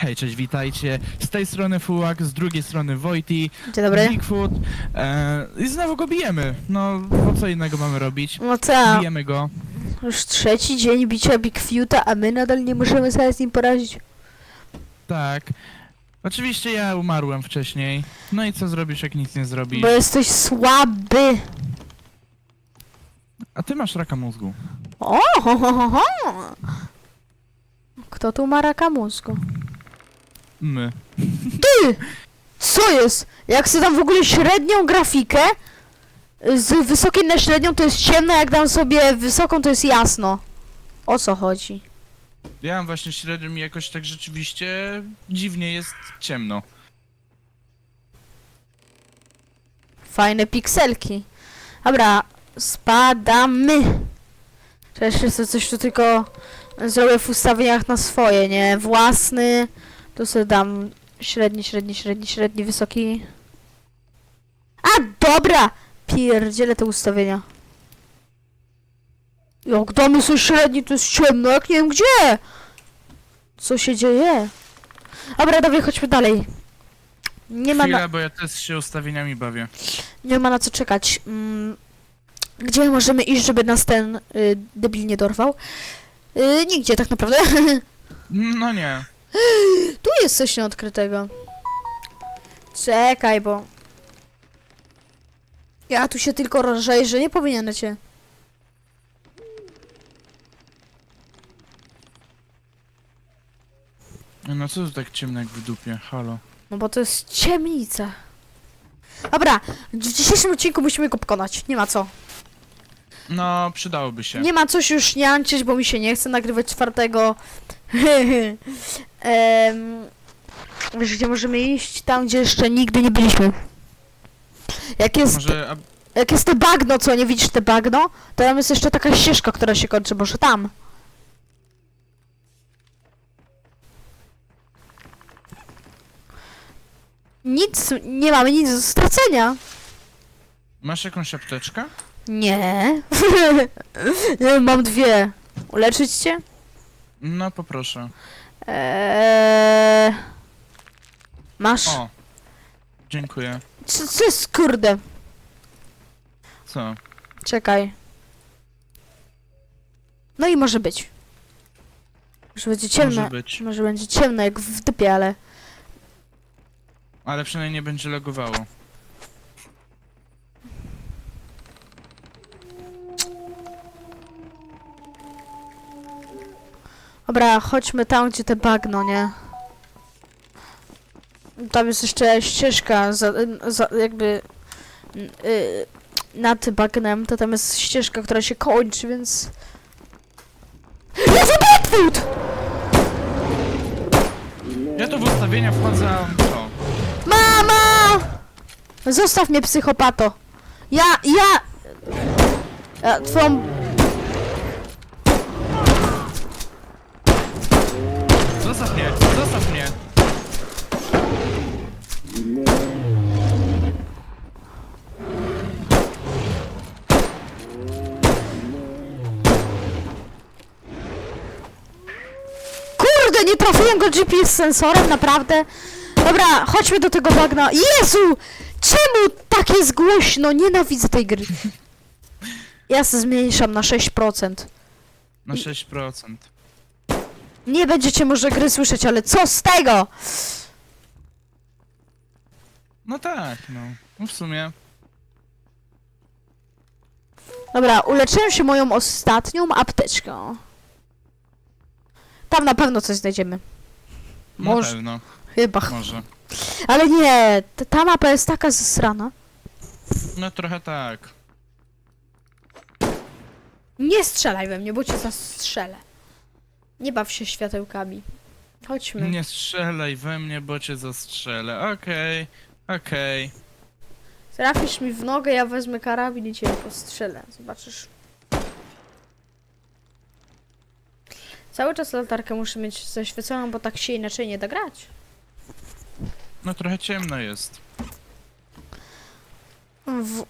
Hej, cześć, witajcie. Z tej strony Fułak, z drugiej strony Wojti, Dzień dobry. Bigfoot. E, I znowu go bijemy. No, bo co innego mamy robić? No co? Bijemy go. Już trzeci dzień bicia Bigfoota, a my nadal nie możemy sobie z nim poradzić. Tak. Oczywiście ja umarłem wcześniej. No i co zrobisz, jak nic nie zrobisz? Bo jesteś słaby. A ty masz raka mózgu. O, ho, ho, ho, ho. Kto tu ma raka mózgu? My. Ty! Co jest? Jak chcę tam w ogóle średnią grafikę, z wysokiej na średnią to jest ciemno, jak dam sobie wysoką to jest jasno. O co chodzi? Ja mam właśnie średnią i jakoś tak rzeczywiście dziwnie jest ciemno. Fajne pikselki. Dobra, spadamy. Cześć, jeszcze coś tu tylko zrobię w ustawieniach na swoje, nie? Własny. Tu sobie dam średni, średni, średni, średni, wysoki. A, dobra! Pierdzielę te ustawienia. Jak damy sobie średni, to jest ciemno, jak nie wiem gdzie! Co się dzieje? Dobra, dobra, chodźmy dalej. Nie ma na... Chwila, bo ja też się ustawieniami bawię. Nie ma na co czekać. Mm, Gdzie możemy iść, żeby nas ten y, debil nie dorwał? Y, nigdzie tak naprawdę. No nie. Tu jest coś nieodkrytego. Czekaj, bo... Ja tu się tylko rozejrzę, nie powinienem cię. No co tu tak ciemno jak w dupie? Halo. No bo to jest ciemnica. Dobra, w dzisiejszym odcinku musimy go pokonać. Nie ma co. No, przydałoby się. Nie ma coś już niańczyć, bo mi się nie chce nagrywać czwartego. Em, Wiesz, gdzie możemy iść? Tam, gdzie jeszcze nigdy nie byliśmy. Jak jest, Może... A... jak jest te bagno, co nie widzisz te bagno, to tam jest jeszcze taka ścieżka, która się kończy, może tam. Nic, nie mamy nic do stracenia. Masz jakąś apteczkę? Nie. mam dwie. Uleczyć cię? No, poproszę. Eee... Masz? O. Dziękuję. Co, co jest kurde? Co? Czekaj. No i może być. Może będzie ciemno. Może być. Może będzie ciemno jak w dupie, ale... Ale przynajmniej nie będzie lagowało. Dobra, chodźmy tam, gdzie te bagno, nie? Tam jest jeszcze ścieżka, za, za, jakby... Yy, nad bagnem, to tam jest ścieżka, która się kończy, więc... Jezu, Bigfoot! Ja tu w ustawienia wchodzę, co? Mama! Zostaw mnie, psychopato. Ja, ja... ja twoją... Zostaw mnie! Zostaw mnie! Kurde, nie trafiłem go GPS sensorem, naprawdę. Dobra, chodźmy do tego bagna. Jezu! Czemu tak jest głośno? Nienawidzę tej gry. Ja se zmniejszam na 6%. Na 6%. Nie będziecie może gry słyszeć, ale co z tego? No tak, no. No w sumie. Dobra, uleczyłem się moją ostatnią apteczką. Tam na pewno coś znajdziemy. Na Może. pewno. Chyba. Może. Ale nie, ta- ta mapa jest taka zesrana. No trochę tak. Nie strzelaj we mnie, bo cię zastrzelę. Nie baw się światełkami. Chodźmy. Nie strzelaj we mnie, bo cię zastrzelę. Okej, okej. Trafisz mi w nogę, ja wezmę karabin i cię postrzelę. Zobaczysz. Cały czas latarkę muszę mieć zaświeconą, bo tak się inaczej nie da grać. No trochę ciemno jest. W...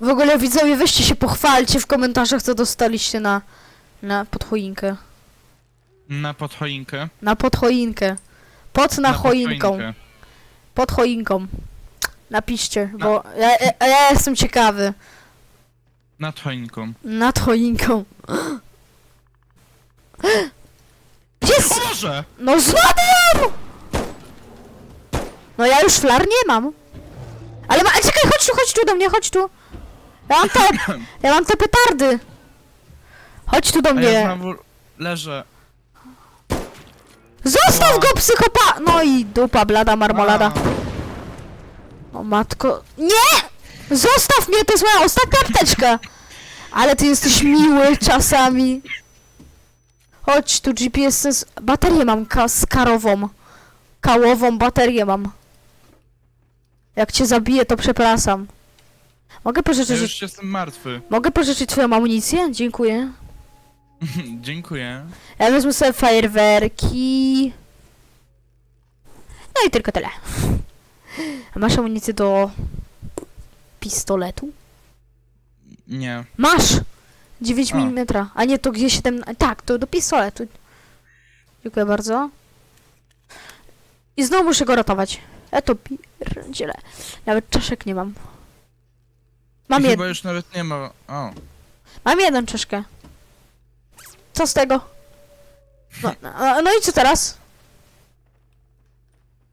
w ogóle widzowie, weźcie się pochwalcie w komentarzach, co dostaliście na, na podchoinkę. Na podchoinkę. Na podchoinkę. Pod na, choinką. podchoinkę. Pod choinką. Napiszcie, bo ja, ja, ja jestem ciekawy. Nad choinką. Nad choinką. Gdzie jest? O Boże! No znowu! No ja już flar nie mam. Ale ma... Czekaj, chodź tu, chodź tu do mnie, chodź tu. Ja mam te... Ja mam te petardy. Chodź tu do A ja mnie. znowu leżę. Zostaw Wow. go, psychopa... No i dupa, blada marmolada. A, O matko... Nie! Zostaw mnie, to jest moja ostatnia apteczka. Ale ty jesteś miły czasami. Chodź tu, GPS sens... Baterię mam ka skarową. Kałową baterię mam. Jak cię zabiję, to przepraszam. Mogę Ja pożyczyć... już jestem martwy. Mogę pożyczyć twoją amunicję? Dziękuję. Dziękuję. Ja wezmę sobie fajerwerki. No i tylko tyle. A masz amunicję do pistoletu? Nie. Masz! 9 A. mm. A nie, to gdzie 7. Tak, to do pistoletu. Dziękuję bardzo. I znowu muszę go ratować. Ja to pierdzielę. Nawet czaszek nie mam. Mam, I jed Chyba już nawet nie ma. O. mam jedną czaszkę. Co z tego? No, no, no i co teraz?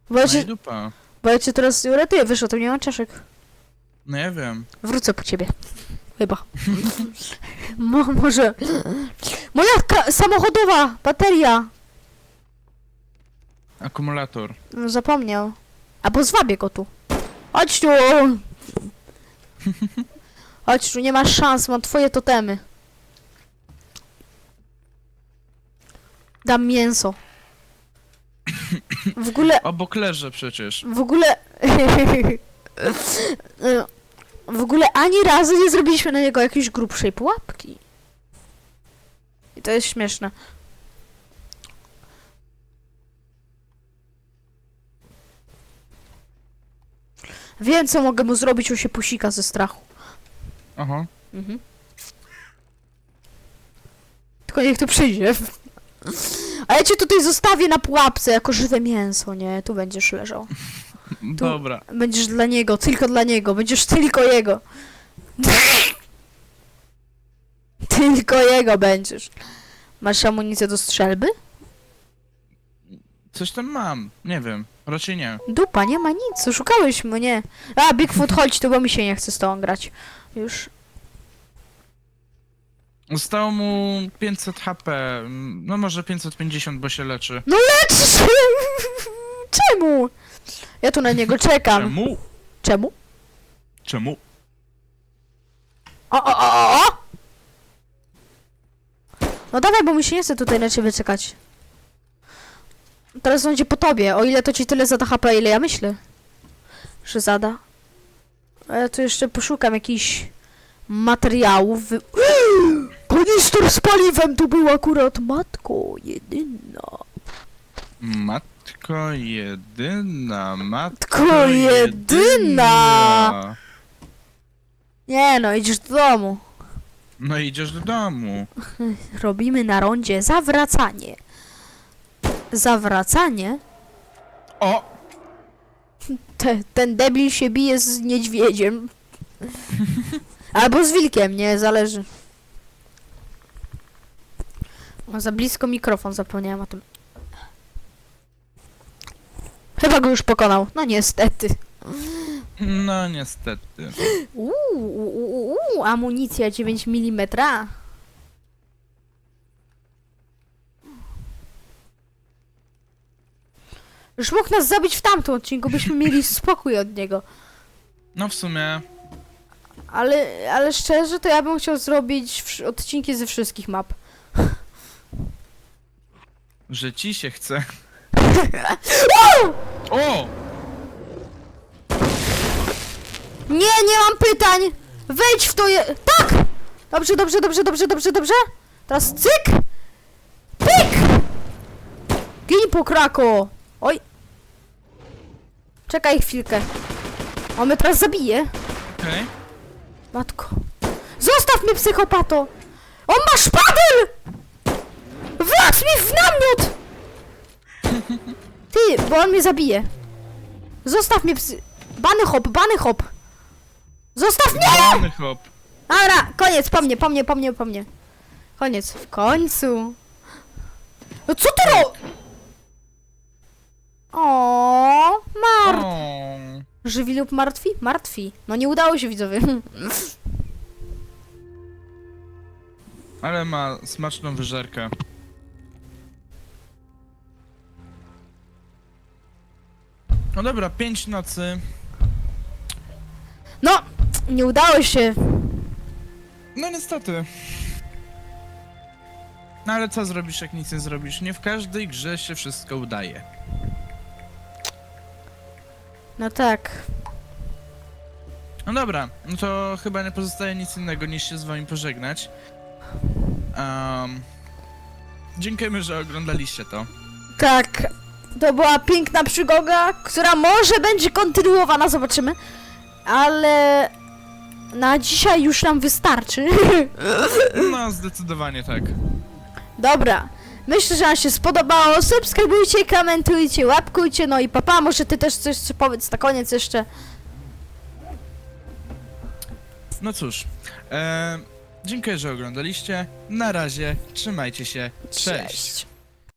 Bo ja, No cię, dupa. bo ja cię teraz uratuję, wyszło, to nie mam czaszek. No ja wiem. Wrócę po ciebie. Chyba. Mo, może. Moja ka- samochodowa bateria. Akumulator. No, zapomniał. Albo zwabię go tu. Chodź tu. Chodź tu, nie masz szans, mam twoje totemy. Dam mięso. W ogóle, Obok leżę przecież. w ogóle... W ogóle ani razu nie zrobiliśmy na niego jakiejś grubszej pułapki. I to jest śmieszne. Wiem, co mogę mu zrobić, on się pusika ze strachu. Aha. Mhm. Tylko niech tu przyjdzie. A ja cię tutaj zostawię na pułapce jako żywe mięso, nie? Tu będziesz leżał. Dobra. Będziesz dla niego, tylko dla niego, będziesz tylko jego. tylko jego będziesz. Masz amunicję do strzelby? Coś tam mam. Nie wiem. Raczej nie. Dupa, nie ma nic, szukałeś mnie. A, Bigfoot, chodź tu, bo mi się nie chce z tobą grać. Już. Zostało mu 500 HP. No może 550, bo się leczy. No lecz się! Czemu? Ja tu na niego czekam. Czemu? Czemu? Czemu? O, o, o, o! No dawaj, bo mi się nie chce tutaj na ciebie czekać. Teraz będzie po tobie, o ile to ci tyle zada HP, ile ja myślę, że zada. A ja tu jeszcze poszukam jakichś materiałów. Wy... Kanister z paliwem tu był akurat, matko jedyna. Matko jedyna, matko Matko jedyna! jedyna. Nie no, idziesz do domu. No idziesz do domu. Robimy na rondzie zawracanie. Zawracanie? O! Te, ten debil się bije z niedźwiedziem. Albo z wilkiem, nie, zależy. O, za blisko mikrofon, zapomniałem o tym. Chyba go już pokonał. No niestety. No niestety. Uuu, uuu, uuu, amunicja 9 mm. Już mógł nas zabić w tamtym odcinku, byśmy mieli spokój od niego. No w sumie. Ale, ale szczerze, to ja bym chciał zrobić wsz- odcinki ze wszystkich map. Że ci się chce. O! Nie, nie mam pytań! Wejdź w to je... Tak! Dobrze, dobrze, dobrze, dobrze, dobrze, dobrze. Teraz cyk! Pyk! Gin po krako! Oj! Czekaj chwilkę. On mnie teraz zabije. Okej. Matko. Zostaw mnie, psychopato! On ma szpadel! Wlazł mi w na mnie Ty, bo on mnie zabije. Zostaw mnie psy. Bany hop, bany hop. Zostaw mnie! Bany hop. Dobra, koniec, po mnie, po mnie, po mnie, po mnie. Koniec, w końcu. No co ty ro... O, mar... O. Żywi lub martwi? Martwi. No nie udało się widzowie. Ale ma smaczną wyżerkę. No dobra, pięć nocy. No, nie udało się. No niestety. No ale co zrobisz, jak nic nie zrobisz? Nie w każdej grze się wszystko udaje. No tak. No dobra, no to chyba nie pozostaje nic innego niż się z wami pożegnać. Um, dziękujemy, że oglądaliście to. Tak. To była piękna przygoda, która może będzie kontynuowana, zobaczymy. Ale na dzisiaj już nam wystarczy. No, zdecydowanie tak. Dobra. Myślę, że wam się spodobało. Subskrybujcie, komentujcie, łapkujcie. No i papa, może ty też coś powiedz na koniec jeszcze. No cóż, e, dziękuję, że oglądaliście. Na razie, trzymajcie się. Cześć. Cześć.